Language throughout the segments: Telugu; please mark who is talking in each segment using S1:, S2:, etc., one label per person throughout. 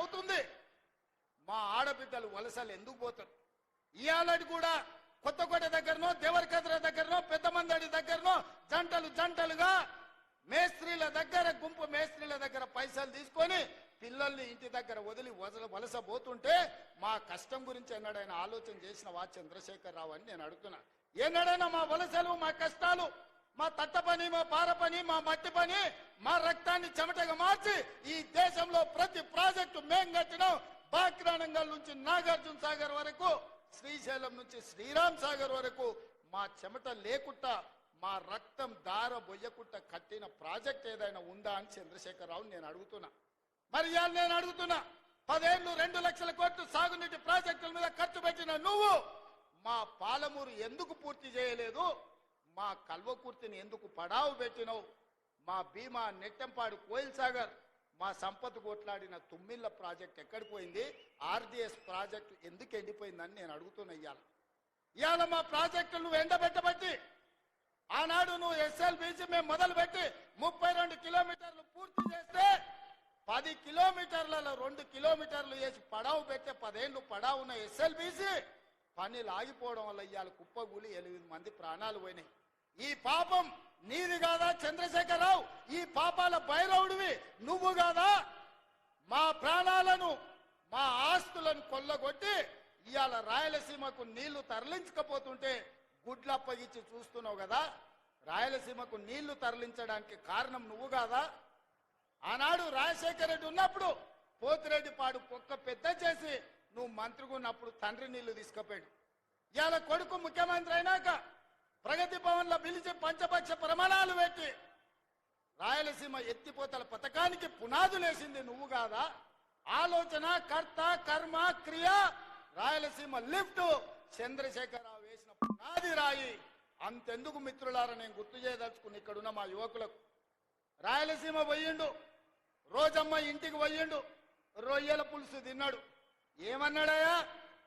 S1: అవుతుంది. మా ఆడబిడ్డలు వలసలు ఎందుకు పోతారు? ఇయాలటి కూడా కొత్తకోట దగ్గరనో దేవరకద్ర దగ్గరనో పెద్ద మందడి దగ్గరనో జంటలు జంటలుగా మేస్త్రీల దగ్గర గుంపు మేస్త్రీల దగ్గర పైసలు తీసుకొని పిల్లల్ని ఇంటి దగ్గర వదిలి వదల వలస పోతుంటే మా కష్టం గురించి ఎన్నడైనా ఆలోచన చేసిన వా చంద్రశేఖర్ రావు అని నేను అడుగుతున్నా. ఎన్నడైనా మా వలసలు మా కష్టాలు మా తట్ట పని మా పార పని మా మట్టి పని మా రక్తాన్ని చెమటగా మార్చి ఈ దేశంలో ప్రతి ప్రాజెక్టు మేం కట్టినాం. బాక్రానంగల్ నుంచి నాగార్జున సాగర్ వరకు శ్రీశైలం నుంచి శ్రీరామ్ సాగర్ వరకు మా చెమట లేకుండా మా రక్తం దార బొయ్యకుండా కట్టిన ప్రాజెక్ట్ ఏదైనా ఉందా అని చంద్రశేఖరరావు నేను అడుగుతున్నా. మరి ఇవాళ నేను అడుగుతున్నా పదేళ్ళు రెండు లక్షల కోట్లు సాగునీటి ప్రాజెక్టుల మీద ఖర్చు పెట్టిన నువ్వు మా పాలమూరు ఎందుకు పూర్తి చేయలేదు? మా కల్వకుర్తిని ఎందుకు పడావు పెట్టినవు? మా భీమా నెట్టెంపాడు కోయిల్ సాగర్. మా సంపద కొట్లాడిన తుమ్మిళ్ళ ప్రాజెక్ట్ ఎక్కడికి పోయింది? ఆర్డిఎస్ ప్రాజెక్ట్ ఎందుకు ఎండిపోయిందని నేను అడుగుతున్నా ఇవాళ ఇవాళ మా ప్రాజెక్టు నువ్వు ఎండబెట్టబట్టి ఆనాడు నువ్వు ఎస్ఎల్బిసి మేము మొదలుపెట్టి ముప్పై రెండు కిలోమీటర్లు పూర్తి చేస్తే పది కిలోమీటర్లలో రెండు కిలోమీటర్లు వేసి పడావు పెట్టే పదేళ్ళు పడావు ఉన్న ఎస్ఎల్బిసి పనులు ఆగిపోవడం వల్ల ఇవాళ కుప్పగూలి ఎనిమిది మంది ప్రాణాలు పోయినాయి. ఈ పాపం నీది కాదా చంద్రశేఖరరావు? ఈ పాపాల భైరవుడివి నువ్వు కాదా? మా ప్రాణాలను మా ఆస్తులను కొల్లగొట్టి ఇవాళ రాయలసీమకు నీళ్ళు తరలించకపోతుంటే గుడ్లప్పగిచ్చి చూస్తున్నావు కదా? రాయలసీమకు నీళ్ళు తరలించడానికి కారణం నువ్వు కాదా? ఆనాడు రాజశేఖర రెడ్డి ఉన్నప్పుడు పోతిరెడ్డి పాడు కుక్క పెద్ద చేసి నువ్వు మంత్రిగా ఉన్నప్పుడు తండ్రి నీళ్ళు తీసుకుపోయాడు. ఇవాళ కొడుకు ముఖ్యమంత్రి అయినాక ప్రగతి భవన్లో పిలిచి పంచపక్ష ప్రమాణాలు పెట్టి రాయలసీమ ఎత్తిపోతల పథకానికి పునాదులేసింది నువ్వు కాదా? ఆలోచన కర్త కర్మ క్రియ రాయలసీమ లిఫ్ట్ చంద్రశేఖరరావు వేసిన పునాది రాయి. అంతెందుకు మిత్రులారా నేను గుర్తు చేయదలుచుకుని ఇక్కడున్న మా యువకులకు. రాయలసీమ పోయిండు రోజమ్మ ఇంటికి పోయిండు రొయ్యల పులుసు తిన్నాడు. ఏమన్నాడయా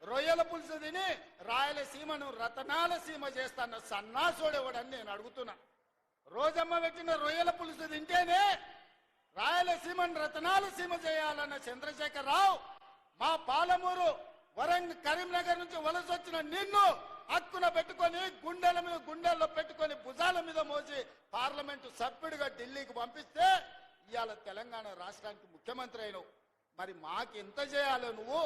S1: రొయ్యల పులుసు తిని రాయలసీమను రతనాల సీమ చేస్తాన్న సన్నాసోడేవాడని నేను అడుగుతున్నా. రోజమ్మ పెట్టిన రొయ్యల పులుసు తింటేనే రాయలసీమను రతనాల సీమ చేయాలన్న చంద్రశేఖరరావు మా పాలమూరు వరంగ్ కరీంనగర్ నుంచి వలస వచ్చిన నిన్ను హక్కున పెట్టుకొని గుండెల మీద గుండెల్లో పెట్టుకొని భుజాల మీద మోసి పార్లమెంటు సభ్యుడిగా ఢిల్లీకి పంపిస్తే ఇవాళ తెలంగాణ రాష్ట్రానికి ముఖ్యమంత్రి అయినవు. మరి మాకు ఎంత చేయాలో నువ్వు?